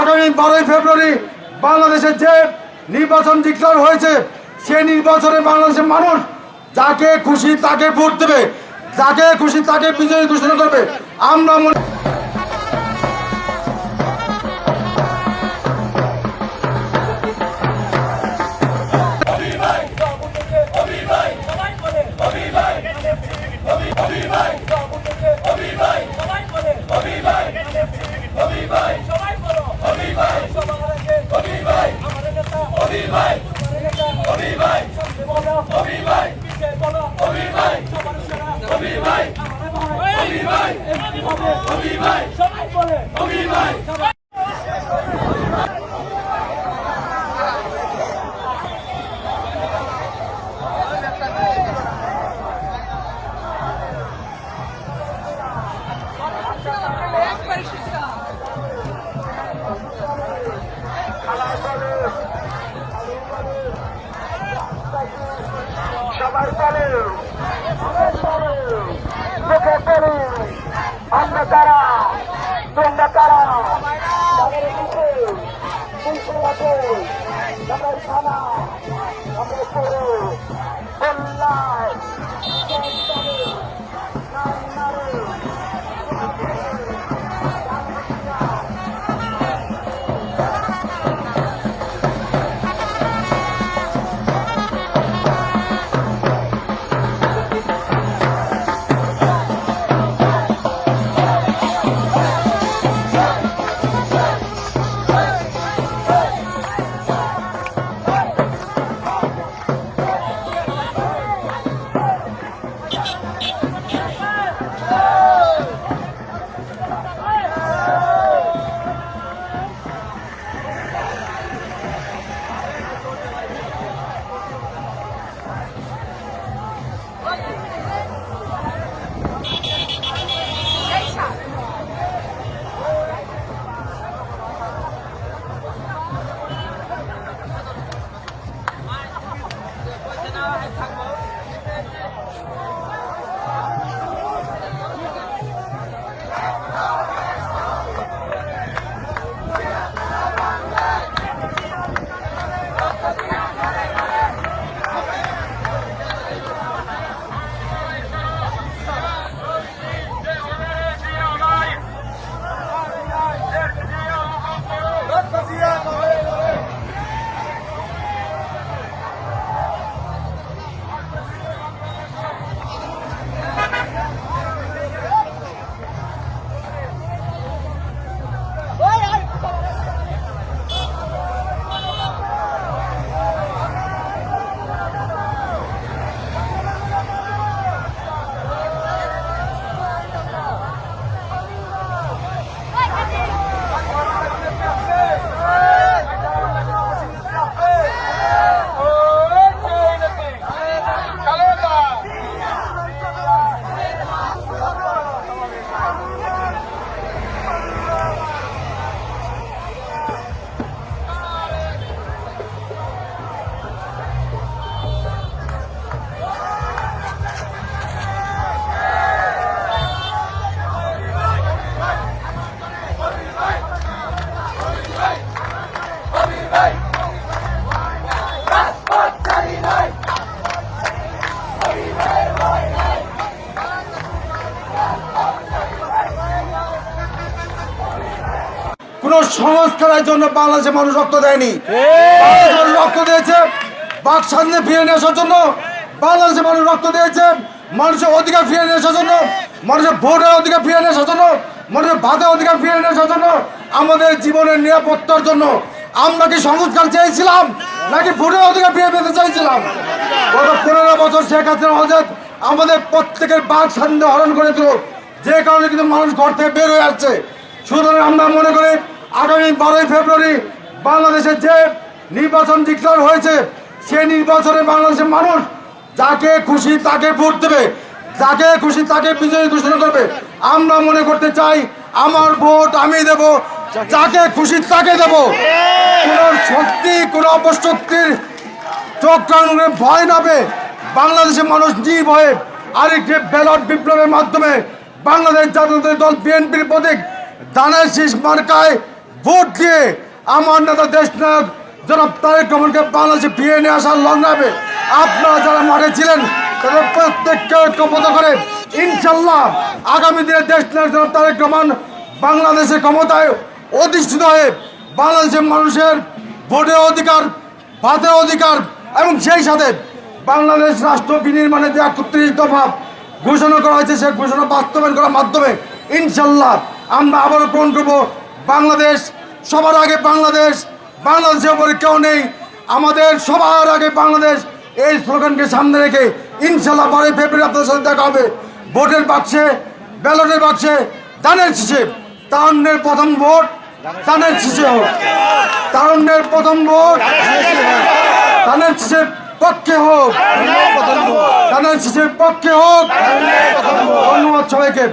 আগামী বারোই ফেব্রুয়ারি বাংলাদেশের যে নির্বাচন ডিক্লার হয়েছে, সেই নির্বাচনে বাংলাদেশের মানুষ যাকে খুশি তাকে ভোট দেবে, যাকে খুশি তাকে বিজয়ী ঘোষণা করবে। আমরা মনে সবাই বলে সবাই বলে মুখে বলে আমরা কারা তোমরা কারা? আমাদের মুখে পুলিশের আছে। থানা কোন সংস্কারের জন্য বাংলাদেশের মানুষ রক্ত দেয়নি। রক্ত দিয়েছে। বাক স্বাধীনে ফিরে নিয়ে আসার জন্য বাংলাদেশের মানুষ রক্ত দিয়েছে। মানুষের অধিকার ফিরে নিয়ে আসার জন্য মানুষের ভোটের অধিকার ফিরে নিয়ে আসার জন্য মানুষের ভাতের অধিকার ফিরে নিয়ে আসার জন্য আমাদের জীবনের নিরাপত্তার জন্য আমরা কি সংস্কার চেয়েছিলাম নাকি ভোটের অধিকার ফিরে পেতে চাইছিলাম? গত পনেরো বছর শেখ হাসিনা হজরত আমাদের প্রত্যেকের বাক স্বাধীনতা হরণ করেছিল। যে কারণে কিন্তু মানুষ ঘর থেকে বের হয়ে যাচ্ছে সুতরাং আমরা মনে করি আগামী বারোই ফেব্রুয়ারি বাংলাদেশের যে নির্বাচন ডিক্লার হয়েছে সেই নির্বাচনে বাংলাদেশের মানুষ যাকে খুশি তাকে ভোট দেবে। যাকে খুশি তাকে বিজয়ী ঘোষণা করবে। আমরা মনে করতে চাই, আমার ভোট আমি দেব, যাকে খুশি তাকে দেব। কোন শক্তি, কোন অপশক্তির চক্রানুরে ভয় নাবে বাংলাদেশের মানুষ নির্ভয়ে আরেকটি ব্যালট বিপ্লবের মাধ্যমে বাংলাদেশ জাতীয় দল বিএনপির প্রতীক দানের শীষ মার্কায় ভোট দিয়ে আমার নেতা দেশ নায়ক জনাব তারেক রহমানকে বাংলাদেশে ফিরিয়ে নিয়ে আসার লগ্নাবে আপনারা যারা মাঠে ছিলেন, তাদের প্রত্যেককে ঐক্যবদ্ধ করে ইনশাল্লাহ আগামী দিনে দেশ নায়ক জনাব তারেক রহমান বাংলাদেশের ক্ষমতায় অধিষ্ঠিত হয়ে বাংলাদেশের মানুষের ভোটের অধিকার, ভাতের অধিকার এবং সেই সাথে বাংলাদেশ রাষ্ট্র বিনির্মাণে যে একত্রিশ দফা ঘোষণা করা হয়েছে, সে ঘোষণা বাস্তবায়ন করার মাধ্যমে ইনশাল্লাহ আমরা আবারও পূরণ করব। বাংলাদেশ, সবার আগে বাংলাদেশ বাংলাদেশের উপরে কেউ নেই। আমাদের সবার আগে বাংলাদেশ, এই স্লোগানকে সামনে রেখে ইনশাল্লাহ বারোই ফেব্রুয়ারি আপনাদের সাথে দেখা হবে। ভোটের বাক্সে, ব্যালটের বাক্সে, দানের শীষে, তারুণ্যের প্রথম ভোট, দানের শীষে হোক। তারুণ্যের প্রথম ভোট, দানের শীষের পক্ষে হোক। দানের শীষের পক্ষে হোক। ধন্যবাদ সবাইকে।